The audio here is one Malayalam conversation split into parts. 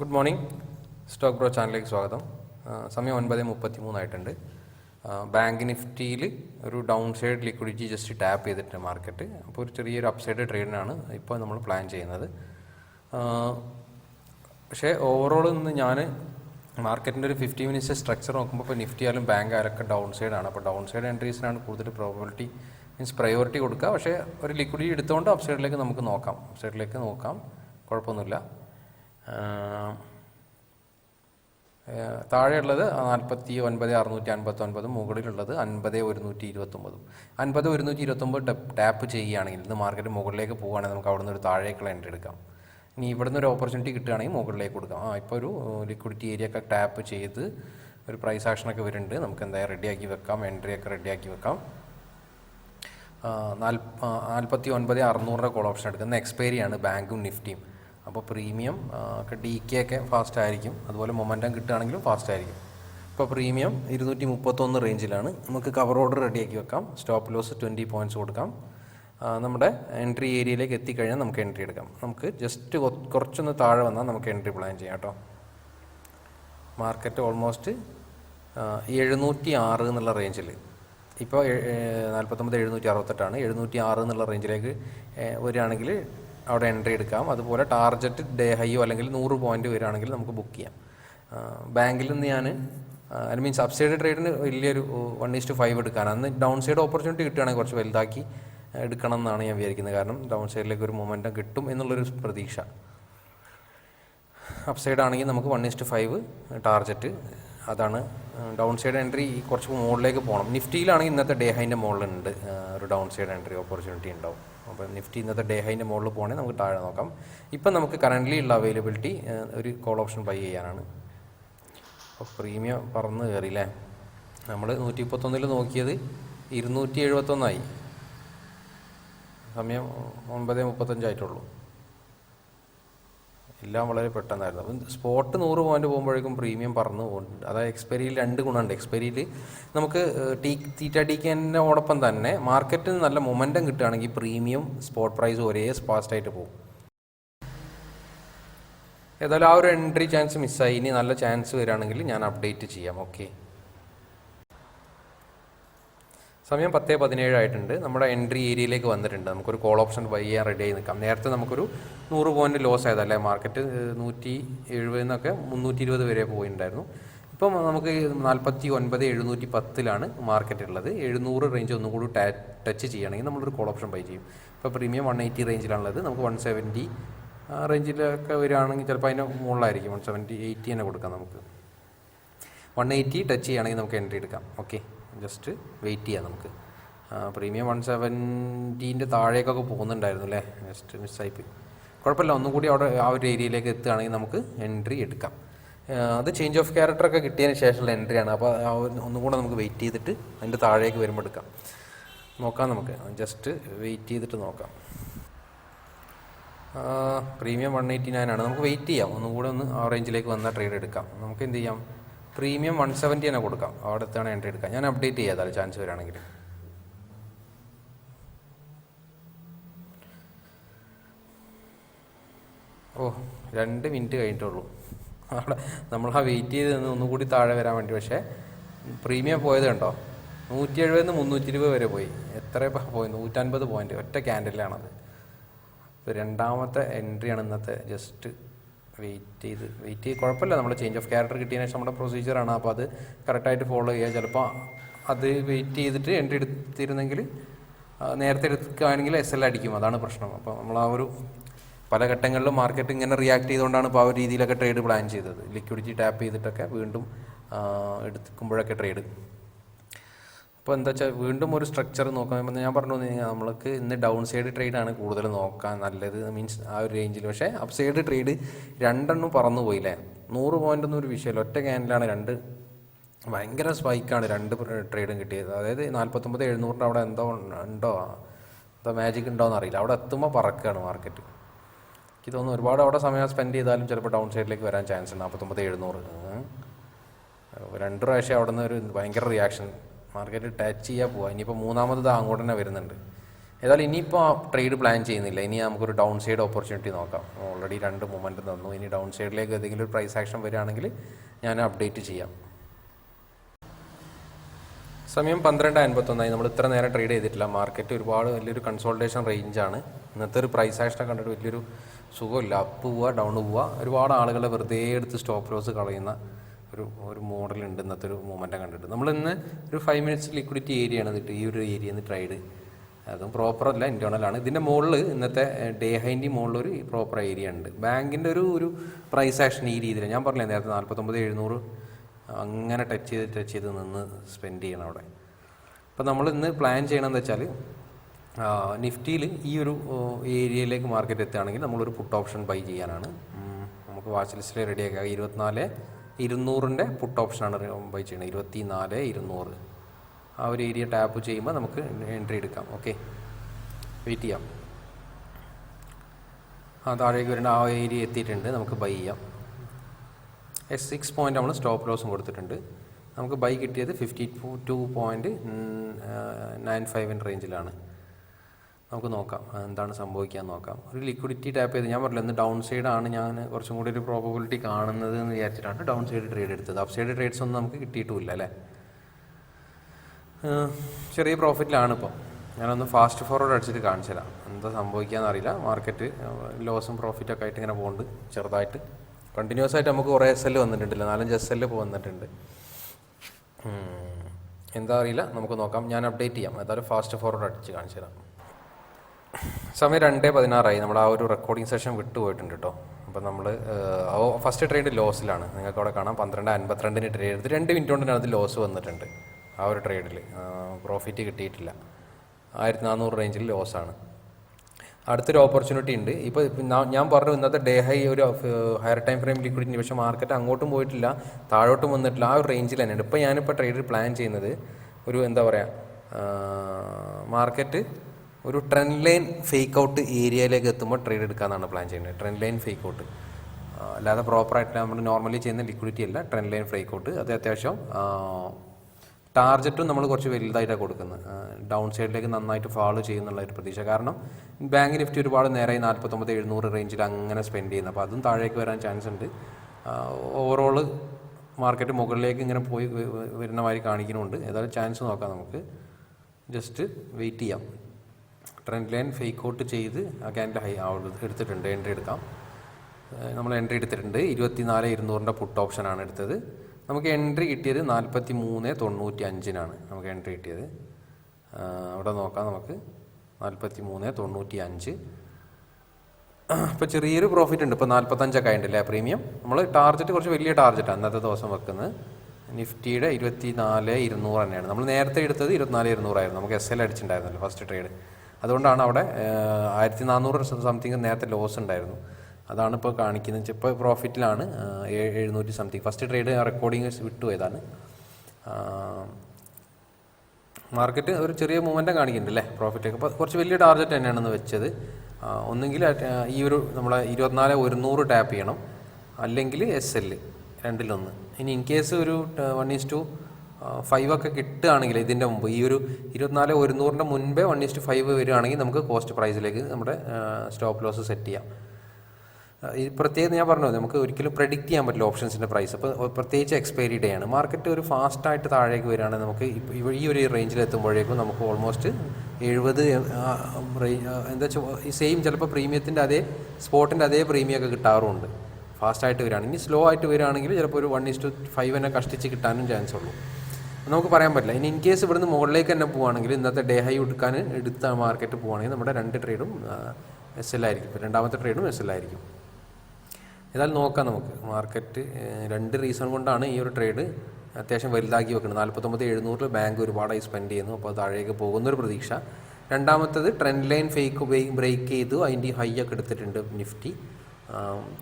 ഗുഡ് മോർണിംഗ് സ്റ്റോക്ക് ബ്രോ ചാനലിലേക്ക് സ്വാഗതം. സമയം ഒൻപത് മുപ്പത്തി മൂന്നായിട്ടുണ്ട് ബാങ്ക് നിഫ്റ്റിയിൽ ഒരു down side liquidity just tap ചെയ്തിട്ടുണ്ട് മാർക്കറ്റ്. അപ്പോൾ ഒരു ചെറിയൊരു അപ്സൈഡ് ട്രേഡിനാണ് ഇപ്പോൾ നമ്മൾ പ്ലാൻ ചെയ്യുന്നത്. പക്ഷേ ഓവറോൾ ഇന്ന് ഞാൻ മാർക്കറ്റിന്റെ ഒരു ഫിഫ്റ്റി മിനിറ്റ്സ് സ്ട്രക്ചർ നോക്കുമ്പോൾ ഇപ്പോൾ നിഫ്റ്റി ആയാലും ബാങ്ക് ആയാലൊക്കെ ഡൗൺ സൈഡാണ് അപ്പോൾ ഡൗൺ സൈഡ് എൻട്രീസിനാണ് കൂടുതൽ പ്രോബിലിറ്റി മീൻസ് പ്രയോറിറ്റി കൊടുക്കുക. പക്ഷേ ഒരു ലിക്വിഡിറ്റി എടുത്തുകൊണ്ട് അപ്സൈഡിലേക്ക് നമുക്ക് നോക്കാം. അപ്സൈഡിലേക്ക് നോക്കാം. കുഴപ്പമൊന്നുമില്ല. താഴെയുള്ളത് നാൽപ്പത്തി ഒൻപത് അറുന്നൂറ്റി അൻപത്തി ഒൻപതും മുകളിലുള്ളത് അൻപത് ഒരുന്നൂറ്റി ഇരുപത്തൊമ്പതും അൻപത് ഒരുന്നൂറ്റി ഇരുപത്തൊമ്പത് ടാപ്പ് ചെയ്യുകയാണെങ്കിൽ ഇന്ന് മാർക്കറ്റ് മുകളിലേക്ക് പോവുകയാണെങ്കിൽ നമുക്ക് അവിടെ നിന്ന് ഒരു താഴേക്കുള്ള എൻട്രി എടുക്കാം. ഇനി ഇവിടെ നിന്ന് ഒരു ഓപ്പർച്യൂണിറ്റി കിട്ടുകയാണെങ്കിൽ മുകളിലേക്ക് കൊടുക്കാം. ആ ഇപ്പോൾ ഒരു ലിക്വിഡിറ്റി ഏരിയ ഒക്കെ ടാപ്പ് ചെയ്ത് ഒരു പ്രൈസ് ആക്ഷനൊക്കെ വരുന്നുണ്ട്. നമുക്ക് എന്തായാലും റെഡിയാക്കി വെക്കാം. എൻട്രി ഒക്കെ റെഡിയാക്കി വെക്കാം. നാൽപ്പത്തി ഒൻപത് അറുന്നൂറിന്റെ കോൾ ഓപ്ഷൻ എടുക്കുന്ന എക്സ്പയറിയാണ് ബാങ്കും നിഫ്റ്റിയും. അപ്പോൾ പ്രീമിയം ഒക്കെ ഡി കെ ഒക്കെ ഫാസ്റ്റ് ആയിരിക്കും അതുപോലെ മൊമെന്റം കിട്ടുകയാണെങ്കിലും ഫാസ്റ്റ് ആയിരിക്കും ഇപ്പോൾ പ്രീമിയം ഇരുന്നൂറ്റി മുപ്പത്തൊന്ന് റേഞ്ചിലാണ്. നമുക്ക് കവർ ഓർഡർ റെഡിയാക്കി വെക്കാം. സ്റ്റോപ്പ് ലോസ് ട്വന്റി പോയിന്റ്സ് കൊടുക്കാം. നമ്മുടെ എൻട്രി ഏരിയയിലേക്ക് എത്തിക്കഴിഞ്ഞാൽ നമുക്ക് എൻട്രി എടുക്കാം. നമുക്ക് ജസ്റ്റ് കുറച്ചൊന്ന് താഴെ വന്നാൽ നമുക്ക് എൻട്രി പ്ലാൻ ചെയ്യാം കേട്ടോ. മാർക്കറ്റ് ഓൾമോസ്റ്റ് എഴുന്നൂറ്റി ആറ് എന്നുള്ള റേഞ്ചിൽ ഇപ്പോൾ നാൽപ്പത്തൊമ്പത് എഴുന്നൂറ്റി അറുപത്തെട്ടാണ് എഴുന്നൂറ്റി ആറ് എന്നുള്ള റേഞ്ചിലേക്ക് വരികയാണെങ്കിൽ അവിടെ എൻട്രി എടുക്കാം. അതുപോലെ ടാർജറ്റ് ഡേ ഹൈയോ അല്ലെങ്കിൽ നൂറ് പോയിന്റ് വരികയാണെങ്കിൽ നമുക്ക് ബുക്ക് ചെയ്യാം. ബാങ്കിൽ നിന്ന് ഞാൻ ഐ മീൻ സബ്സൈഡ് ട്രേഡിന് വലിയൊരു വൺ ഈസ്റ്റ് ഫൈവ് എടുക്കാൻ അന്ന് ഡൗൺ സൈഡ് ഓപ്പർച്യൂണിറ്റി കിട്ടുകയാണെങ്കിൽ കുറച്ച് വലുതാക്കി എടുക്കണം എന്നാണ് ഞാൻ വിചാരിക്കുന്നത്. കാരണം ഡൗൺ സൈഡിലേക്ക് ഒരു മൊമെന്റം കിട്ടും എന്നുള്ളൊരു പ്രതീക്ഷ. അപ്പ് സൈഡ് ആണെങ്കിൽ നമുക്ക് one is to five target അതാണ് ഡൗൺ സൈഡ് എൻട്രി കുറച്ച് മുകളിലേക്ക് പോകണം. നിഫ്റ്റിയിലാണെങ്കിൽ ഇന്നത്തെ ഡേ ഹൈന്റെ മുകളിലുണ്ട് ഒരു ഡൗൺ സൈഡ് എൻട്രി ഓപ്പർച്യൂണിറ്റി ഉണ്ടാവും. അപ്പോൾ നിഫ്റ്റി ഇന്നത്തെ ഡേ ഹൈന്റെ മുകളിൽ പോകണമെങ്കിൽ നമുക്ക് താഴെ നോക്കാം. ഇപ്പം നമുക്ക് കറന്റ്ലി ഉള്ള അവൈലബിലിറ്റി ഒരു കോൾ ഓപ്ഷൻ ബൈ ചെയ്യാനാണ്. അപ്പോൾ പ്രീമിയം പറന്ന് കയറിയില്ലേ നമ്മൾ നൂറ്റി മുപ്പത്തൊന്നിൽ നോക്കിയത് ഇരുന്നൂറ്റി എഴുപത്തൊന്നായി സമയം ഒൻപത് മുപ്പത്തഞ്ചായിട്ടുള്ളൂ. എല്ലാം വളരെ പെട്ടെന്നായിരുന്നു. അപ്പം സ്പോട്ട് നൂറ് പോയിന്റ് പോകുമ്പോഴേക്കും പ്രീമിയം പറന്ന് പോകുന്നുണ്ട് അതായത് എക്സ്പെരിയിൽ രണ്ട് ഗുണമുണ്ട്. എക്സ്പെരിയിൽ നമുക്ക് ടീ തീറ്റ ടി ഓടൊപ്പം തന്നെ മാർക്കറ്റിന് നല്ല മൊമെന്റം കിട്ടുകയാണെങ്കിൽ പ്രീമിയം സ്പോട്ട് പ്രൈസ് ഒരേ ഫാസ്റ്റായിട്ട് പോകും. ഏതായാലും ആ ഒരു എൻട്രി ചാൻസ് മിസ്സായി ഇനി നല്ല ചാൻസ് വരികയാണെങ്കിൽ ഞാൻ അപ്ഡേറ്റ് ചെയ്യാം. ഓക്കെ സമയം പത്തേ പതിനേഴ് ആയിട്ടുണ്ട്. നമ്മുടെ എൻട്രി ഏരിയയിലേക്ക് വന്നിട്ടുണ്ട്. നമുക്കൊരു കോൾ ഓപ്ഷൻ ബൈ ചെയ്യാൻ റെഡി ആയി നിൽക്കാം. നേരത്തെ നമുക്കൊരു നൂറ് പോയിന്റ് ലോസ് ആയതല്ലേ മാർക്കറ്റ് നൂറ്റി എഴുപതിൽ നിന്നൊക്കെ മുന്നൂറ്റി ഇരുപത് വരെ പോയിട്ടുണ്ടായിരുന്നു ഇപ്പം നമുക്ക് നാൽപ്പത്തി ഒൻപത് എഴുന്നൂറ്റി പത്തിലാണ് മാർക്കറ്റ് ഉള്ളത് എഴുന്നൂറ് റേഞ്ച് ഒന്നും കൂടി ടച്ച് ചെയ്യുകയാണെങ്കിൽ നമ്മളൊരു കോൾ ഓപ്ഷൻ ബൈ ചെയ്യും. ഇപ്പോൾ പ്രീമിയം വൺ എയ്റ്റി റേഞ്ചിലാണുള്ളത് നമുക്ക് വൺ സെവന്റി റേഞ്ചിലൊക്കെ വരികയാണെങ്കിൽ ചിലപ്പോൾ അതിന്റെ മുകളിലായിരിക്കും. വൺ സെവന്റി എയ്റ്റി തന്നെ കൊടുക്കാം നമുക്ക്. വൺ എയ്റ്റി ടച്ച് ചെയ്യുകയാണെങ്കിൽ നമുക്ക് എൻട്രി എടുക്കാം. ഓക്കെ ജസ്റ്റ് വെയിറ്റ് ചെയ്യാം നമുക്ക്. പ്രീമിയം വൺ സെവന്റീന്റെ താഴേക്കൊക്കെ പോകുന്നുണ്ടായിരുന്നു അല്ലേ ജസ്റ്റ് മിസ്സായിപ്പോയി കുഴപ്പമില്ല ഒന്നും കൂടി അവിടെ ആ ഒരു ഏരിയയിലേക്ക് എത്തുകയാണെങ്കിൽ നമുക്ക് എൻട്രി എടുക്കാം. അത് ചേഞ്ച് ഓഫ് ക്യാരക്ടറൊക്കെ കിട്ടിയതിന് ശേഷമുള്ള എൻട്രിയാണ് അപ്പോൾ ഒന്നും കൂടെ നമുക്ക് വെയിറ്റ് ചെയ്തിട്ട് അതിന്റെ താഴേക്ക് വരുമ്പോൾ എടുക്കാം. നോക്കാം നമുക്ക്. ജസ്റ്റ് വെയിറ്റ് ചെയ്തിട്ട് നോക്കാം. പ്രീമിയം വൺ എയ്റ്റി നയൻ ആണ്. നമുക്ക് വെയിറ്റ് ചെയ്യാം. ഒന്നും കൂടെ ഒന്ന് ആ റേഞ്ചിലേക്ക് വന്നാൽ ട്രേഡ് എടുക്കാം. നമുക്ക് എന്ത് ചെയ്യാം? പ്രീമിയം വൺ സെവന്റി തന്നെ കൊടുക്കാം. അവിടെ എത്താണ് എൻട്രി എടുക്കാം ഞാൻ അപ്ഡേറ്റ് ചെയ്യാതാലും ചാൻസ് വരികയാണെങ്കിൽ ഓ രണ്ട് മിനിറ്റ് കഴിഞ്ഞിട്ടുള്ളൂ. അവിടെ നമ്മൾ ആ വെയിറ്റ് ചെയ്ത് നിന്ന് ഒന്നുകൂടി താഴെ വരാൻ വേണ്ടി പക്ഷേ പ്രീമിയം പോയത് കണ്ടോ? നൂറ്റി എഴുപതിൽ നിന്ന് മുന്നൂറ്റി ഇരുപത് വരെ പോയി. എത്ര പോയി? നൂറ്റൻപത് പോയിന്റ് ഒറ്റ ക്യാൻഡലിലാണത് രണ്ടാമത്തെ എൻട്രിയാണ് ഇന്നത്തെ. ജസ്റ്റ് വെയിറ്റ് ചെയ്ത് വെയിറ്റ് ചെയ്ത് കുഴപ്പമില്ല. നമ്മൾ ചേഞ്ച് ഓഫ് ക്യാരക്ടർ കിട്ടിയതിന് ശേഷം നമ്മുടെ പ്രൊസീജിയറാണ് അപ്പോൾ അത് കറക്റ്റായിട്ട് ഫോളോ ചെയ്യുക. ചിലപ്പോൾ അത് വെയിറ്റ് ചെയ്തിട്ട് എൻട്രി എടുത്തിരുന്നെങ്കിൽ നേരത്തെ എടുക്കുകയാണെങ്കിൽ എസ് എൽ അടിക്കും. അതാണ് പ്രശ്നം. അപ്പോൾ നമ്മൾ ആ ഒരു പല ഘട്ടങ്ങളിലും മാർക്കറ്റ് ഇങ്ങനെ റിയാക്ട് ചെയ്തുകൊണ്ടാണ് ഇപ്പോൾ ആ ഒരു രീതിയിലൊക്കെ ട്രേഡ് പ്ലാൻ ചെയ്തത്. ലിക്വിഡിറ്റി ടാപ്പ് ചെയ്തിട്ടൊക്കെ വീണ്ടും എടുക്കുമ്പോഴൊക്കെ ട്രേഡ് അപ്പോൾ എന്താ വെച്ചാൽ വീണ്ടും ഒരു സ്ട്രക്ചർ നോക്കാൻ ഞാൻ പറഞ്ഞു കഴിഞ്ഞാൽ നമ്മൾക്ക് ഇന്ന് ഡൗൺ സൈഡ് ട്രേഡാണ് കൂടുതൽ നോക്കാൻ നല്ലത്. മീൻസ് ആ ഒരു റേഞ്ചിൽ പക്ഷേ അപ്പ് സൈഡ് ട്രേഡ് രണ്ടെണ്ണം പറന്നു പോയില്ലേ? നൂറ് പോയിന്റ് ഒന്നും ഒരു വിഷയമല്ല. ഒറ്റ ക്യാനിലാണ് രണ്ട് ഭയങ്കര സ്പൈക്കാണ് രണ്ട് ട്രേഡും കിട്ടിയത്. അതായത് നാൽപ്പത്തൊമ്പത് എഴുന്നൂറിന്റെ അവിടെ എന്തോ ഉണ്ടോ? എന്തോ മാജിക് ഉണ്ടോ എന്നറിയില്ല. അവിടെ എത്തുമ്പോൾ പറക്കുകയാണ് മാർക്കറ്റ് എനിക്ക് തോന്നുന്നു ഒരുപാട് അവിടെ സമയം സ്പെൻഡ് ചെയ്താലും ചിലപ്പോൾ ഡൗൺ സൈഡിലേക്ക് വരാൻ ചാൻസ് ഉണ്ട്. നാൽപ്പത്തൊമ്പത് എഴുന്നൂറ്. രണ്ട് പ്രാവശ്യം അവിടെ നിന്ന് ഒരു ഭയങ്കര റിയാക്ഷൻ മാർക്കറ്റ് ടച്ച് ചെയ്യാൻ പോവാ. ഇനിയിപ്പോൾ മൂന്നാമത് അങ്ങോട്ട് തന്നെ വരുന്നുണ്ട്. ഏതായാലും ഇനിയിപ്പോൾ ട്രേഡ് പ്ലാൻ ചെയ്യുന്നില്ല. ഇനി നമുക്കൊരു ഡൗൺ സൈഡ് ഓപ്പർച്യൂണിറ്റി നോക്കാം. ഓൾറെഡി രണ്ട് മൂമെന്റ് തന്നു. ഇനി ഡൗൺ സൈഡിലേക്ക് ഏതെങ്കിലും ഒരു പ്രൈസ് ആക്ഷൻ വരികയാണെങ്കിൽ ഞാൻ അപ്ഡേറ്റ് ചെയ്യാം. സമയം പന്ത്രണ്ട് അൻപത്തൊന്നായി. നമ്മൾ ഇത്ര നേരം ട്രേഡ് ചെയ്തിട്ടില്ല. മാർക്കറ്റ് ഒരുപാട് വലിയൊരു കൺസോൾട്ടേഷൻ റേഞ്ചാണ് ഇന്നത്തെ ഒരു പ്രൈസ് ആക്ഷനെ കണ്ടിട്ട് വലിയൊരു സുഖമില്ല. അപ്പ് പോവുക ഡൗൺ പോവുക ഒരുപാട് ആളുകളെ വെറുതെ എടുത്ത് സ്റ്റോപ്പ് ലോസ് കളയുന്ന ഒരു ഒരു മോഡൽ ഉണ്ട്. ഇന്നത്തെ ഒരു മൂമെന്റ് കണ്ടിട്ട് നമ്മൾ ഇന്ന് ഒരു ഫൈവ് മിനിറ്റ്സ് ലിക്വിഡിറ്റി ഏരിയ ആണ് ഇതിട്ട് ഈ ഒരു ഏരിയയിൽ നിന്ന് ട്രൈഡ് അതും ഇന്റേർണൽ ആണ്. ഇതിന്റെ മുകളിൽ ഇന്നത്തെ ഡേ ഹൈന്റെ ഒരു പ്രോപ്പർ ഏരിയ ഉണ്ട്. ബാങ്കിന്റെ ഒരു ഒരു പ്രൈസ് ആക്ഷൻ ഈ രീതിയിൽ ഞാൻ പറഞ്ഞില്ലേ നേരത്തെ നാൽപ്പത്തൊമ്പത് എഴുന്നൂറ് അങ്ങനെ ടച്ച് ചെയ്ത് ടച്ച് ചെയ്ത് നിന്ന് സ്പെൻഡ് ചെയ്യണം അവിടെ. അപ്പോൾ നമ്മൾ ഇന്ന് പ്ലാൻ ചെയ്യണമെന്ന് വെച്ചാൽ നിഫ്റ്റിയിൽ ഈ ഒരു ഏരിയയിലേക്ക് മാർക്കറ്റ് എത്തുകയാണെങ്കിൽ നമ്മളൊരു പുട്ട് ഓപ്ഷൻ ബൈ ചെയ്യാനാണ്. നമുക്ക് വാച്ച് ലിസ്റ്റിൽ റെഡിയാക്കാം ഇരുപത്തിനാല് ഇരുന്നൂറിന്റെ പുട്ട് ഓപ്ഷനാണ് ബൈ ചെയ്യുന്നത് ഇരുപത്തി നാല് ഇരുന്നൂറ്. ആ ഒരു ഏരിയ ടാപ്പ് ചെയ്യുമ്പോൾ നമുക്ക് എൻട്രി എടുക്കാം. ഓക്കെ വെയിറ്റ് ചെയ്യാം. ആ താഴേക്ക് വരേണ്ട ആ ഏരിയ എത്തിയിട്ടുണ്ട്. നമുക്ക് ബൈ ചെയ്യാം. എസ് സിക്സ് പോയിന്റ് നമ്മൾ സ്റ്റോപ്പ് ലോസും കൊടുത്തിട്ടുണ്ട്. നമുക്ക് ബൈ കിട്ടിയത് ഫിഫ്റ്റി ടു പോയിന്റ് നയൻ ഫൈവിന്റെ റേഞ്ചിലാണ് നമുക്ക് നോക്കാം എന്താണ് സംഭവിക്കാൻ നോക്കാം. ഒരു ലിക്വിഡിറ്റി ടാപ്പ് ചെയ്ത് ഞാൻ പറഞ്ഞില്ല ഇന്ന് ഡൗൺ ആണ് ഞാൻ കുറച്ചും കൂടി ഒരു പ്രോബബിലിറ്റി കാണുന്നത് എന്ന് വിചാരിച്ചിട്ടാണ് ഡൗൺ സൈഡ് ട്രേഡ് എടുത്തത്. അപ്പ് സൈഡ് ട്രേഡ്സ് ഒന്നും നമുക്ക് കിട്ടിയിട്ടുമില്ല അല്ലേ? ചെറിയ പ്രോഫിറ്റിലാണ് ഇപ്പോൾ ഞാനൊന്ന് ഫാസ്റ്റ് ഫോർവേഡ് അടിച്ചിട്ട് കാണിച്ചു തരാം. എന്താ സംഭവിക്കാന്ന് അറിയില്ല. മാർക്കറ്റ് ലോസും പ്രോഫിറ്റൊക്കെ ആയിട്ട് ഇങ്ങനെ പോകുന്നുണ്ട് ചെറുതായിട്ട്. കണ്ടിന്യൂസ് ആയിട്ട് നമുക്ക് കുറേ എസ് എൽ വന്നിട്ടുണ്ടല്ലോ. നാലഞ്ച് എസ് എൽ വന്നിട്ടുണ്ട്. എന്താ അറിയില്ല. നമുക്ക് നോക്കാം. ഞാൻ അപ്ഡേറ്റ് ചെയ്യാം. എന്തായാലും ഫാസ്റ്റ് ഫോർവേഡ് അടിച്ച് കാണിച്ചു തരാം. സമയം രണ്ടേ പതിനാറായി. നമ്മൾ ആ ഒരു റെക്കോർഡിംഗ് സെഷൻ വിട്ടുപോയിട്ടുണ്ട് കേട്ടോ അപ്പം നമ്മൾ ഫസ്റ്റ് ട്രേഡ് ലോസിലാണ്. നിങ്ങൾക്ക് അവിടെ കാണാം. പന്ത്രണ്ട് അൻപത്തിരണ്ടിന് ട്രേഡ് എടുത്ത് രണ്ട് മിനിറ്റ് കൊണ്ടിനകത്ത് ലോസ് വന്നിട്ടുണ്ട് ആ ഒരു ട്രേഡിൽ പ്രോഫിറ്റ് കിട്ടിയിട്ടില്ല. ആയിരത്തി നാനൂറ് റേഞ്ചിൽ ലോസാണ് അടുത്തൊരു ഓപ്പർച്യൂണിറ്റി ഉണ്ട്. ഇപ്പോൾ ഞാൻ പറഞ്ഞു ഇന്നത്തെ ഡേ ഹൈ ഒരു ഹയർ ടൈം ഫ്രെയിം ലിക്വിഡിറ്റി പക്ഷേ മാർക്കറ്റ് അങ്ങോട്ടും പോയിട്ടില്ല താഴോട്ടും വന്നിട്ടില്ല. ആ ഒരു റേഞ്ചിൽ തന്നെയാണ് ഇപ്പോൾ ഞാനിപ്പോൾ ട്രേഡിൽ പ്ലാൻ ചെയ്യുന്നത് ഒരു എന്താ പറയുക മാർക്കറ്റ് ഒരു ട്രെൻഡ് ലൈൻ ഫേക്ക് ഔട്ട് ഏരിയയിലേക്ക് എത്തുമ്പോൾ ട്രേഡ് എടുക്കാമെന്നാണ് പ്ലാൻ ചെയ്യുന്നത്. ട്രെൻഡ് ലൈൻ ഫേക്ക് ഔട്ട് അല്ലാതെ പ്രോപ്പറായിട്ട് നമ്മൾ നോർമലി ചെയ്യുന്ന ലിക്വിഡിറ്റി അല്ല ട്രെൻഡ് ലൈൻ ഫേക്ക് ഔട്ട് അത് അത്യാവശ്യം ടാർജറ്റും നമ്മൾ കുറച്ച് വലുതായിട്ടാണ് കൊടുക്കുന്നത്. ഡൗൺ സൈഡിലേക്ക് നന്നായിട്ട് ഫോളോ ചെയ്യുന്നുള്ള ഒരു പ്രതീക്ഷ. കാരണം ബാങ്ക് നിഫ്റ്റി ഒരുപാട് നേരെ നാൽപ്പത്തൊമ്പത് എഴുന്നൂറ് റേഞ്ചിൽ അങ്ങനെ സ്പെൻഡ് ചെയ്യുന്നത് അപ്പോൾ അതും താഴേക്ക് വരാൻ ചാൻസ് ഉണ്ട്. ഓവറോൾ മാർക്കറ്റ് മുകളിലേക്ക് ഇങ്ങനെ പോയി വരുന്ന മാതിരി കാണിക്കുന്നുണ്ട്. ഏതായാലും ചാൻസ് നോക്കാം നമുക്ക്. ജസ്റ്റ് വെയിറ്റ് ചെയ്യാം. ട്രെൻഡ് ലൈൻ ഫേക്ക് ഔട്ട് ചെയ്ത് ആ ക്യാൻഡിൽ ഹൈ എടുത്തിട്ടുണ്ട് എൻട്രി എടുക്കാം. നമ്മൾ എൻട്രി എടുത്തിട്ടുണ്ട്. ഇരുപത്തി നാല് ഇരുന്നൂറിന്റെ പുട്ട് ഓപ്ഷനാണ് എടുത്തത്. നമുക്ക് എൻട്രി കിട്ടിയത് നാൽപ്പത്തി മൂന്ന് തൊണ്ണൂറ്റി അഞ്ചിനാണ് നമുക്ക് എൻട്രി കിട്ടിയത്. അവിടെ നോക്കാം നമുക്ക്. നാൽപ്പത്തി മൂന്ന് തൊണ്ണൂറ്റി അഞ്ച് ഇപ്പോൾ ചെറിയൊരു പ്രോഫിറ്റ് ഉണ്ട്. ഇപ്പോൾ നാൽപ്പത്തഞ്ചൊക്കെ ആയിട്ടില്ലേ പ്രീമിയം നമ്മൾ ടാർജറ്റ് കുറച്ച് വലിയ ടാർജറ്റാണ് അന്നത്തെ ദിവസം വെക്കുന്നത്. നിഫ്റ്റിയുടെ ഇരുപത്തി നാല് ഇരുന്നൂറ് തന്നെയാണ്. നമ്മൾ നേരത്തെ എടുത്തത് ഇരുപത്തിനാല് ഇരുന്നൂറായിരുന്നു. നമുക്ക് എസ് എൽ അടിച്ചിട്ടുണ്ടായിരുന്നല്ലോ ഫസ്റ്റ് ട്രേഡ് അതുകൊണ്ടാണ് അവിടെ ആയിരത്തി നാനൂറ് സംതിങ് നേരത്തെ ലോസ് ഉണ്ടായിരുന്നു. അതാണ് ഇപ്പോൾ കാണിക്കുന്നത്. ഇപ്പോൾ പ്രോഫിറ്റിലാണ് എഴുന്നൂറ്റി സംതിങ് ഫസ്റ്റ് ട്രേഡ് റെക്കോർഡിങ് വിട്ടുപോയതാണ് മാർക്കറ്റ് ഒരു ചെറിയ മൂവ്മെന്റ് കാണിക്കുന്നുണ്ട് അല്ലേ? പ്രോഫിറ്റ് അപ്പോൾ കുറച്ച് വലിയ ടാർഗറ്റ് തന്നെയാണെന്ന് വെച്ചത്. ഒന്നുകിൽ ഈ ഒരു നമ്മളെ ഇരുപത്തിനാല് ഒരുന്നൂറ് ടാപ്പ് ചെയ്യണം. അല്ലെങ്കിൽ എസ് എൽ രണ്ടിലൊന്ന്. ഇനി ഇൻ കേസ് ഒരു വൺ ഈസ് ടു ഫൈവ് ഒക്കെ കിട്ടുകയാണെങ്കിൽ ഇതിന്റെ മുമ്പ് ഈ ഒരു ഇരുപത്തിനാല് ഒരുന്നൂറിന്റെ മുൻപേ വൺ ഇസ്റ്റ് ഫൈവ് വരികയാണെങ്കിൽ നമുക്ക് കോസ്റ്റ് പ്രൈസിലേക്ക് നമ്മുടെ സ്റ്റോപ്പ് ലോസ് സെറ്റ് ചെയ്യാം. ഈ പ്രത്യേകം ഞാൻ പറഞ്ഞു നമുക്ക് ഒരിക്കലും പ്രഡിക്റ്റ് ചെയ്യാൻ പറ്റില്ല ഓപ്ഷൻസിന്റെ പ്രൈസ് അപ്പോൾ പ്രത്യേകിച്ച് എക്സ്പയറി ഡേ ആണ്. മാർക്കറ്റ് ഒരു ഫാസ്റ്റായിട്ട് താഴേക്ക് വരികയാണെങ്കിൽ നമുക്ക് ഈ ഒരു റേഞ്ചിൽ എത്തുമ്പോഴേക്കും നമുക്ക് ഓൾമോസ്റ്റ് എഴുപത് എന്താ ഈ സെയിം ചിലപ്പോൾ പ്രീമിയത്തിന്റെ അതേ സ്പോട്ടിന്റെ അതേ പ്രീമിയം ഒക്കെ കിട്ടാറുമുണ്ട് ഫാസ്റ്റായിട്ട് വരികയാണെങ്കിൽ സ്ലോ ആയിട്ട് വരികയാണെങ്കിൽ ചിലപ്പോൾ ഒരു വൺ ഇസ്റ്റു ഫൈവ് തന്നെ കഷ്ടിച്ച് കിട്ടാനും ചാൻസ് ഉള്ളൂ. നമുക്ക് പറയാൻ പറ്റില്ല. ഇനി ഇൻ കേസ് ഇവിടുന്ന് മുകളിലേക്ക് തന്നെ പോവുകയാണെങ്കിൽ ഇന്നത്തെ ഡേ ഹൈ എടുക്കാൻ എടുത്ത മാർക്കറ്റ് പോവുകയാണെങ്കിൽ നമ്മുടെ രണ്ട് ട്രേഡും എസ് എൽ ആയിരിക്കും. രണ്ടാമത്തെ ട്രേഡും എസ് എൽ ആയിരിക്കും. ഏതായാലും നോക്കാം നമുക്ക്. മാർക്കറ്റ് രണ്ട് റീസൺ കൊണ്ടാണ് ഈ ഒരു ട്രേഡ് അത്യാവശ്യം വലുതാക്കി വെക്കുന്നത്. നാൽപ്പത്തൊമ്പത് എഴുന്നൂറിൽ ബാങ്ക് ഒരുപാടായി സ്പെൻഡ് ചെയ്യുന്നു. അപ്പോൾ താഴേക്ക് പോകുന്നൊരു പ്രതീക്ഷ. രണ്ടാമത്തത് ട്രെൻഡ് ലൈൻ ഫേക്ക് ബ്രേക്ക് ചെയ്തു. അതിന്റെ ഹൈ ഒക്കെ എടുത്തിട്ടുണ്ട് നിഫ്റ്റി.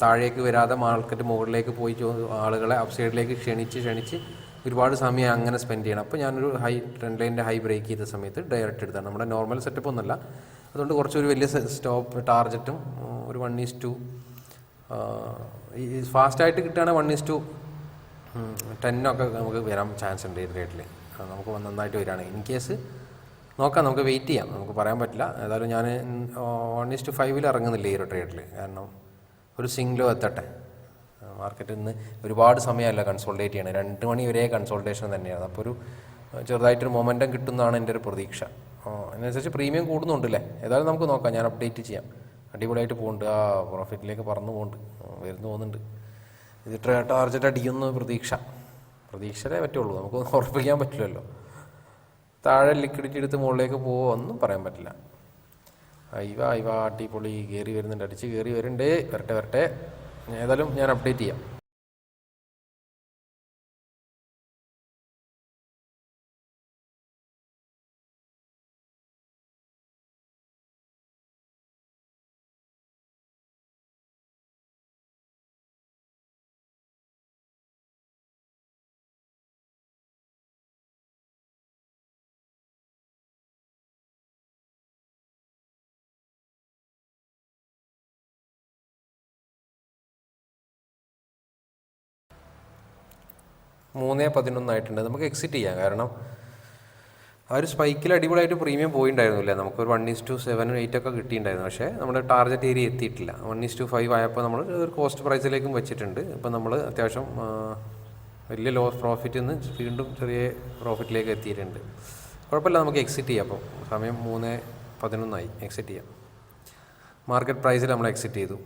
താഴേക്ക് വരാതെ മാർക്കറ്റ് മുകളിലേക്ക് പോയി ആളുകളെ അപ്സൈഡിലേക്ക് ക്ഷണിച്ച് ക്ഷണിച്ച് ഒരുപാട് സമയം അങ്ങനെ സ്പെൻഡ് ചെയ്യണം. അപ്പോൾ ഞാനൊരു ഹൈ ട്രെൻഡ് ലൈന്റെ ഹൈ ബ്രേക്ക് ചെയ്ത സമയത്ത് ഡയറക്റ്റ് എടുത്താണ്. നമ്മുടെ നോർമൽ സെറ്റപ്പ് ഒന്നുമല്ല. അതുകൊണ്ട് കുറച്ചൊരു വലിയ സ്റ്റോപ്പ് ടാർജറ്റും ഒരു വൺ ഈസ് ടു ഫാസ്റ്റായിട്ട് കിട്ടുകയാണെങ്കിൽ വൺ ഈസ് ടു ടെന്നൊക്കെ നമുക്ക് വരാൻ ചാൻസ് ഉണ്ട് ഈ റേറ്റിൽ നമുക്ക് നന്നായിട്ട് വരികയാണെങ്കിൽ ഇൻ കേസ് നോക്കാം നമുക്ക് വെയിറ്റ് ചെയ്യാം. നമുക്ക് പറയാൻ പറ്റില്ല. ഏതായാലും ഞാൻ വൺ ഇസ്റ്റ് ഫൈവിൽ ഇറങ്ങുന്നില്ല ഈ ഒരു ട്രേഡിൽ കാരണം ഒരു സിംഗിലോ എത്തട്ടെ മാർക്കറ്റ് നിന്ന് ഒരുപാട് സമയമല്ല കൺസോൾട്ടേറ്റ് ചെയ്യണം. രണ്ട് മണി വരെ കൺസോൾട്ടേഷൻ തന്നെയാണ്. അപ്പോൾ ഒരു ചെറുതായിട്ടൊരു മൊമെന്റം കിട്ടുന്നതാണ് എന്റെ ഒരു പ്രതീക്ഷ അതിനനുസരിച്ച് പ്രീമിയം കൂടുന്നുണ്ടല്ലേ? ഏതായാലും നമുക്ക് നോക്കാം. ഞാൻ അപ്ഡേറ്റ് ചെയ്യാം. അടിപൊളിയായിട്ട് പോകുന്നുണ്ട് ആ പ്രോഫിറ്റിലേക്ക് പറന്നു പോകുന്നുണ്ട് വരുന്നു പോകുന്നുണ്ട്. ഇത് ടാർജറ്റ് അടിക്കുന്ന പ്രതീക്ഷ. പ്രതീക്ഷയിലേ പറ്റുള്ളൂ. നമുക്ക് ഉറപ്പിക്കാൻ പറ്റില്ലല്ലോ. താഴെ ലിക്വിഡിറ്റി എടുത്ത് മുകളിലേക്ക് പോവോ ഒന്നും പറയാൻ പറ്റില്ല. അയ്യ അയ്യ അടിപൊളി. കയറി വരുന്നുണ്ട്. അടിച്ച് കയറി വരുന്നുണ്ട്. വരട്ടെ വരട്ടെ. ഏതായാലും ഞാൻ അപ്ഡേറ്റ് ചെയ്യാം. മൂന്നേ പതിനൊന്നായിട്ടുണ്ട്. നമുക്ക് എക്സിറ്റ് ചെയ്യാം. കാരണം ആ ഒരു സ്പൈക്കിൽ അടിപൊളിയായിട്ട് പ്രീമിയം പോയിണ്ടായിരുന്നില്ല. നമുക്കൊരു one is to seven eight ഒക്കെ കിട്ടിയിട്ടുണ്ടായിരുന്നു പക്ഷേ നമ്മുടെ ടാർഗറ്റ് ഏരിയ എത്തിയിട്ടില്ല. വൺ ഈസ് ടു ഫൈവ് ആയപ്പോൾ നമ്മൾ ഒരു കോസ്റ്റ് പ്രൈസിലേക്കും വെച്ചിട്ടുണ്ട്. ഇപ്പം നമ്മൾ അത്യാവശ്യം വലിയ ലോ പ്രോഫിറ്റിൽ നിന്ന് വീണ്ടും ചെറിയ പ്രോഫിറ്റിലേക്ക് എത്തിയിട്ടുണ്ട്. കുഴപ്പമില്ല നമുക്ക് എക്സിറ്റ് ചെയ്യാം. അപ്പോൾ സമയം മൂന്ന് പതിനൊന്നായി. എക്സിറ്റ് ചെയ്യാം. മാർക്കറ്റ് പ്രൈസിൽ നമ്മൾ എക്സിറ്റ് ചെയ്തു.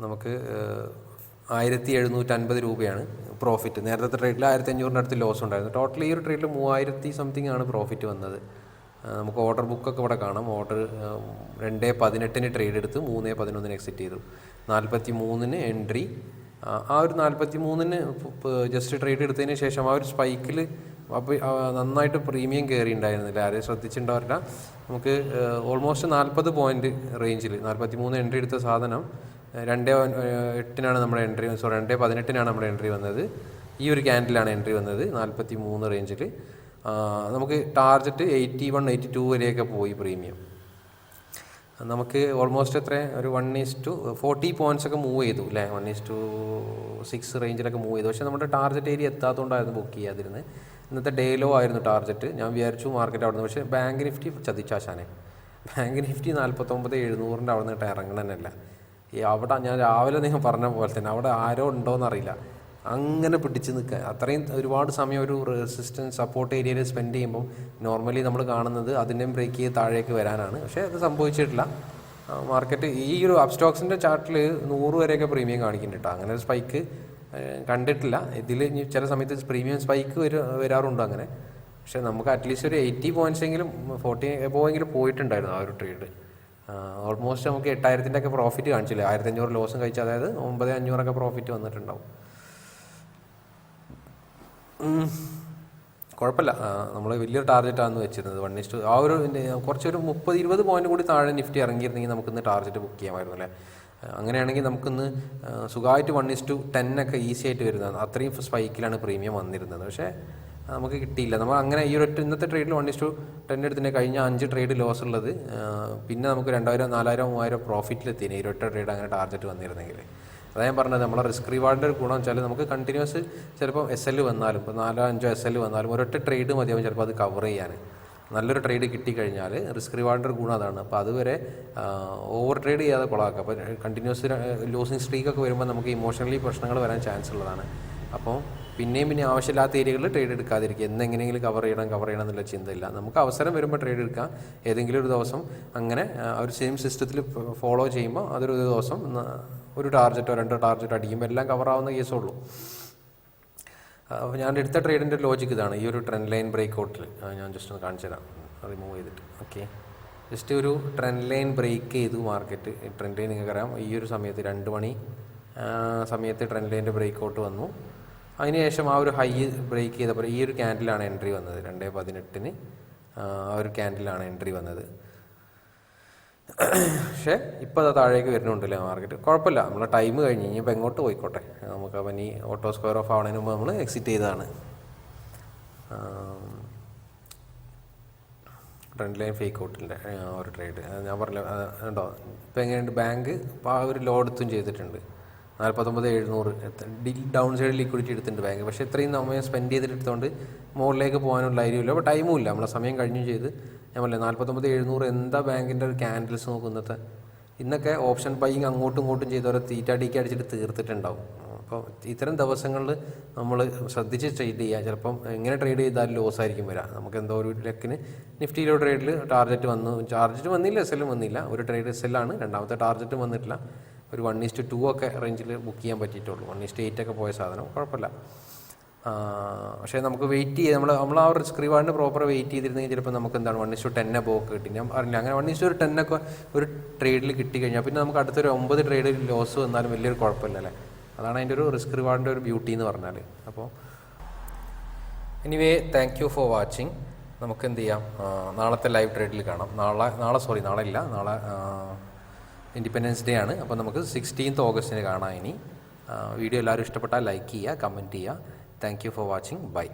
നമുക്ക് ആയിരത്തി എഴുന്നൂറ്റി അൻപത് രൂപയാണ് പ്രോഫിറ്റ് നേരത്തെ ട്രേഡിൽ ആയിരത്തി അഞ്ഞൂറിന്റെ അടുത്ത് ലോസ് ഉണ്ടായിരുന്നു. ടോട്ടൽ ഈ ഒരു ട്രേഡിൽ മൂവായിരത്തി സംതിങ് ആണ് പ്രോഫിറ്റ് വന്നത്. നമുക്ക് ഓർഡർ ബുക്കൊക്കെ ഇവിടെ കാണാം. ഓർഡർ രണ്ട് പതിനെട്ടിന് ട്രേഡ് എടുത്ത് മൂന്ന് പതിനൊന്നിന് എക്സിറ്റ് ചെയ്തു. നാൽപ്പത്തി മൂന്നിന് എൻട്രി ആ ഒരു നാൽപ്പത്തി മൂന്നിന് ജസ്റ്റ് ട്രേഡ് എടുത്തതിന് ശേഷം ആ ഒരു സ്പൈക്കിൽ അപ്പോൾ നന്നായിട്ട് പ്രീമിയം കയറി ഉണ്ടായിരുന്നില്ല ആരെയും ശ്രദ്ധിച്ചിട്ടുണ്ടാവില്ല. നമുക്ക് ഓൾമോസ്റ്റ് നാൽപ്പത് പോയിന്റ് റേഞ്ചിൽ നാൽപ്പത്തി മൂന്ന് എൻട്രി എടുത്ത സാധനം രണ്ട് എട്ടിനാണ് നമ്മുടെ എൻട്രി സോറി രണ്ട് പതിനെട്ടിനാണ് നമ്മുടെ എൻട്രി വന്നത്. ഈ ഒരു ക്യാൻഡിലാണ് എൻട്രി വന്നത് നാൽപ്പത്തി മൂന്ന് റേഞ്ചിൽ നമുക്ക് target eighty one eighty two വരെയൊക്കെ പോയി പ്രീമിയം നമുക്ക് ഓൾമോസ്റ്റ് എത്ര ഒരു one is to forty points ഒക്കെ മൂവ് ചെയ്തു അല്ലേ വൺ ഈസ് ടു സിക്സ് റേഞ്ചിലൊക്കെ മൂവ് ചെയ്തു. പക്ഷേ നമ്മുടെ ടാർജറ്റ് ഏരിയ എത്താത്തതുകൊണ്ടായിരുന്നു ബുക്ക് ചെയ്യാതിരുന്നത് ഇന്നത്തെ ഡേ ലോ ആയിരുന്നു ടാർജറ്റ് ഞാൻ വിചാരിച്ചു മാർക്കറ്റ് അവിടെ നിന്ന് പക്ഷേ ബാങ്ക് നിഫ്റ്റി ചതിച്ചാശാനെ ബാങ്ക് നിഫ്റ്റി നാൽപ്പത്തൊമ്പത് എഴുന്നൂറിന്റെ അവിടെ നിന്നിട്ട് ഇറങ്ങണമെന്നല്ല ഈ അവിടെ ഞാൻ രാവിലെ നിങ്ങൾ പറഞ്ഞ പോലെ തന്നെ അവിടെ ആരോ ഉണ്ടോയെന്നറിയില്ല അങ്ങനെ പിടിച്ച് നിൽക്കുക. അത്രയും ഒരുപാട് സമയം ഒരു റെസിസ്റ്റൻസ് സപ്പോർട്ട് ഏരിയയിൽ സ്പെൻഡ് ചെയ്യുമ്പോൾ നോർമലി നമ്മൾ കാണുന്നത് അതിന്റെയും ബ്രേക്ക് ചെയ്ത് താഴേക്ക് വരാനാണ്. പക്ഷേ അത് സംഭവിച്ചിട്ടില്ല. മാർക്കറ്റ് ഈ ഒരു അപ്സ്റ്റോക്സിന്റെ ചാർട്ടിൽ നൂറ് വരെയൊക്കെ പ്രീമിയം കാണിക്കുന്നുണ്ട് അങ്ങനെ ഒരു സ്പൈക്ക് കണ്ടിട്ടില്ല. ഇതിൽ ചില സമയത്ത് പ്രീമിയം സ്പൈക്ക് വരു വരാറുണ്ട് അങ്ങനെ. പക്ഷേ നമുക്ക് അറ്റ്ലീസ്റ്റ് ഒരു എയ്റ്റി പോയിന്റ്സ് എങ്കിലും ഫോർട്ടി എബോവെങ്കിലും പോയിട്ടുണ്ടായിരുന്നു ആ ഒരു ട്രേഡ് ഓൾമോസ്റ്റ് നമുക്ക് എട്ടായിരത്തിന്റെ ഒക്കെ പ്രോഫിറ്റ് കാണിച്ചില്ലേ? ആയിരത്തി അഞ്ഞൂറ് ലോസും കഴിച്ച് അതായത് ഒമ്പത് അഞ്ഞൂറൊക്കെ പ്രോഫിറ്റ് വന്നിട്ടുണ്ടാവും. കുഴപ്പമില്ല. നമ്മൾ വലിയൊരു ടാർഗറ്റാണ് വെച്ചിരുന്നത്. വൺ ഇസ്റ്റ് ആ ഒരു കുറച്ചൊരു മുപ്പത് ഇരുപത് പോയിന്റ് കൂടി താഴെ നിഫ്റ്റി ഇറങ്ങിയിരുന്നെങ്കിൽ നമുക്കിന്ന് ടാർഗറ്റ് ബുക്ക് ചെയ്യാമായിരുന്നു അല്ലേ? അങ്ങനെയാണെങ്കിൽ നമുക്കിന്ന് സുഖമായിട്ട് വൺ ഇസ്റ്റു ടെൻ ഒക്കെ ഈസി ആയിട്ട് വരുന്നതാണ്. അത്രയും സ്പൈക്കിലാണ് പ്രീമിയം വന്നിരുന്നത്. പക്ഷേ നമുക്ക് കിട്ടിയില്ല. നമ്മൾ അങ്ങനെ ഈ ഒരു ഇന്നത്തെ ട്രേഡിൽ വൺ ഇസ്റ്റു ടെൻ എടുത്തിന്റെ കഴിഞ്ഞ അഞ്ച് ട്രേഡ് ലോസ് ഉള്ളത്. പിന്നെ നമുക്ക് രണ്ടായിരം നാലായിരം മൂവായിരം പ്രോഫിറ്റിലെത്തിന് ഈ ഒരൊറ്റ ട്രേഡ് അങ്ങനെ ടാർഗറ്റ് വന്നിരുന്നെങ്കിൽ. അതാ ഞാൻ പറഞ്ഞത്. നമ്മളെ റിസ്ക് റിവാർഡിന്റെ ഒരു ഗുണം വെച്ചാൽ നമുക്ക് കണ്ടിന്യൂസ് ചിലപ്പോൾ എസ് എൽ വന്നാലും ഇപ്പോൾ നാലോ അഞ്ചോ എസ് എൽ വന്നാലും ഒരൊറ്റ ട്രേഡ് മതിയാവും ചിലപ്പോൾ അത് കവർ ചെയ്യാൻ നല്ലൊരു ട്രേഡ് കിട്ടിക്കഴിഞ്ഞാൽ റിസ്ക് റിവാർഡിന്റെ ഗുണം അതാണ്. അപ്പോൾ അതുവരെ ഓവർ ട്രേഡ് ചെയ്യാതെ കൊളാക്കുക അപ്പോൾ കണ്ടിന്യൂസ് ലൂസിങ് സ്ട്രീക്കൊക്കെ വരുമ്പോൾ നമുക്ക് ഇമോഷണലി പ്രശ്നങ്ങൾ വരാൻ ചാൻസ് ഉള്ളതാണ്. അപ്പോൾ പിന്നെയും പിന്നെ ആവശ്യമില്ലാത്ത ഏരിയകളിൽ ട്രേഡ് എടുക്കാതിരിക്കുക. എന്നെങ്ങനെയെങ്കിലും കവർ ചെയ്യണം കവർ ചെയ്യണം എന്നുള്ള ചിന്തയില്ല. നമുക്ക് അവസരം വരുമ്പോൾ ട്രേഡ് എടുക്കാം. ഏതെങ്കിലും ഒരു ദിവസം അങ്ങനെ ഒരു സെയിം സിസ്റ്റത്തിൽ ഫോളോ ചെയ്യുമ്പോൾ അതൊരു ദിവസം ഒരു ടാർജറ്റോ രണ്ടോ ടാർജറ്റോ അടിക്കുമ്പോൾ എല്ലാം കവർ ആവുന്ന കേസേ ഉള്ളൂ. ഞാൻ എടുത്ത ട്രേഡിന്റെ ലോജിക്ക് ഇതാണ്. ഈ ഒരു ട്രെൻഡ് ലൈൻ ബ്രേക്ക് ഔട്ടിൽ ഞാൻ ജസ്റ്റ് ഒന്ന് കാണിച്ചു തരാം. റിമൂവ് ചെയ്തിട്ട്. ഓക്കെ ജസ്റ്റ് ഒരു ട്രെൻഡ് ലൈൻ ബ്രേക്ക് ചെയ്തു മാർക്കറ്റ് ട്രെൻഡ് ലൈൻ നിങ്ങൾക്കറിയാം. ഈ ഒരു സമയത്ത് രണ്ട് മണി സമയത്ത് ട്രെൻഡ് ലൈന്റെ ബ്രേക്ക് ഔട്ട് വന്നു. അതിനുശേഷം ആ ഒരു ഹൈ ബ്രേക്ക് ചെയ്തപ്പോൾ ഈ ഒരു ക്യാൻഡിലാണ് എൻട്രി വന്നത്. രണ്ട് പതിനെട്ടിന് ആ ഒരു ക്യാൻഡിലാണ് എൻട്രി വന്നത്. പക്ഷേ ഇപ്പോൾ അത് താഴേക്ക് വരുന്നുണ്ടല്ലേ മാർക്കറ്റ്. കുഴപ്പമില്ല. നമ്മളെ ടൈം കഴിഞ്ഞ് ഇനിയിപ്പോൾ എങ്ങോട്ട് പോയിക്കോട്ടെ? നമുക്ക് അപ്പം ഇനി ഓട്ടോ സ്ക്വയർ ഓഫ് ആവണതിന് മുമ്പ് നമ്മൾ എക്സിറ്റ് ചെയ്തതാണ്. ട്രെൻഡ് ലൈൻ ഫേക്ക് ഔട്ടിന്റെ ഒരു ട്രേഡ് ഞാൻ പറഞ്ഞു ഉണ്ടോ ഇപ്പോൾ എങ്ങനെയുണ്ട്? ബാങ്ക് ആ ഒരു ലോ എടുത്തും ചെയ്തിട്ടുണ്ട്. നാൽപ്പത്തൊമ്പത് എഴുന്നൂറ് ഡൗൺ സൈഡ് ലിക്വിഡിറ്റി എടുത്തിട്ടുണ്ട് ബാങ്ക് പക്ഷേ ഇത്രയും സമയം സ്പെൻഡ് ചെയ്തിട്ട് എടുത്തുകൊണ്ട് മുകളിലേക്ക് പോകാനുള്ള ധൈര്യമില്ല അപ്പോൾ ടൈമും ഇല്ല. നമ്മളെ സമയം കഴിഞ്ഞു ചെയ്ത് ഞാൻ പറയാം നാൽപ്പത്തൊമ്പത് എഴുന്നൂറ് എന്താ ബാങ്കിന്റെ ഒരു ക്യാൻഡിൽസ് നോക്കും ഇന്നത്തെ ഇന്നൊക്കെ ഓപ്ഷൻ ബൈയിങ് അങ്ങോട്ടും ഇങ്ങോട്ടും ചെയ്തവരെ തീറ്റാടിക്ക് അടിച്ചിട്ട് തീർത്തിട്ടുണ്ടാവും. അപ്പോൾ ഇത്തരം ദിവസങ്ങളിൽ നമ്മൾ ശ്രദ്ധിച്ച് ട്രേഡ് ചെയ്യുക ചിലപ്പം എങ്ങനെ ട്രേഡ് ചെയ്താലും ലോസ് ആയിരിക്കും വരിക നമുക്ക് എന്തോ ഒരു ലക്കിന് നിഫ്റ്റിയിലോ ട്രേഡിൽ ടാർഗറ്റ് വന്നു. ടാർഗറ്റ് വന്നില്ല എസ് എല്ലും വന്നില്ല. ഒരു ട്രേഡ് എസ് എല്ലാണ് രണ്ടാമത്തെ ടാർഗറ്റ് വന്നിട്ടില്ല. ഒരു വൺ ഈസ്റ്റ് ടു ഒക്കെ റേഞ്ചിൽ ബുക്ക് ചെയ്യാൻ പറ്റിയിട്ടുള്ളൂ. വൺ ഈസ്റ്റ് എയ്റ്റ് ഒക്കെ പോയ സാധനം കുഴപ്പമില്ല. പക്ഷേ നമുക്ക് വെയിറ്റ് ചെയ്ത് നമ്മൾ നമ്മൾ ആ റിസ്ക് റിവാർഡിന് പ്രോപ്പർ വെയിറ്റ് ചെയ്തിരുന്നെങ്കിൽ ചിലപ്പോൾ നമുക്ക് എന്താണ് വൺ ഇസ്റ്റു ടെന്നെ ഒക്കെ കിട്ടി. ഞാൻ അറിയില്ല അങ്ങനെ വൺ ഇസ്റ്റു ഒരു ടെന്നൊക്കെ ഒരു ട്രേഡിൽ കിട്ടി കഴിഞ്ഞാൽ പിന്നെ നമുക്ക് അടുത്തൊരു ഒമ്പത് ട്രേഡിൽ ലോസ് വന്നാലും വലിയൊരു കുഴപ്പമില്ല അല്ലേ? അതാണ് അതിന്റെ ഒരു റിസ്ക് റിവാർഡിന്റെ ഒരു ബ്യൂട്ടി എന്ന് പറഞ്ഞാൽ അപ്പോൾ anyway thank you for watching നമുക്ക് എന്ത് ചെയ്യാം? നാളത്തെ ലൈവ് ട്രേഡിൽ കാണാം. നാളെ നാളെ സോറി നാളെ ഇല്ല. നാളെ ഇൻഡിപെൻഡൻസ് ഡേ ആണ്. അപ്പോൾ നമുക്ക് സിക്സ്റ്റീൻത്ത് ഓഗസ്റ്റിന് കാണാം ഇനി. വീഡിയോ എല്ലാവരും ഇഷ്ടപ്പെട്ടാൽ ലൈക്ക് ചെയ്യുക കമന്റ് ചെയ്യുക. Thank you for watching bye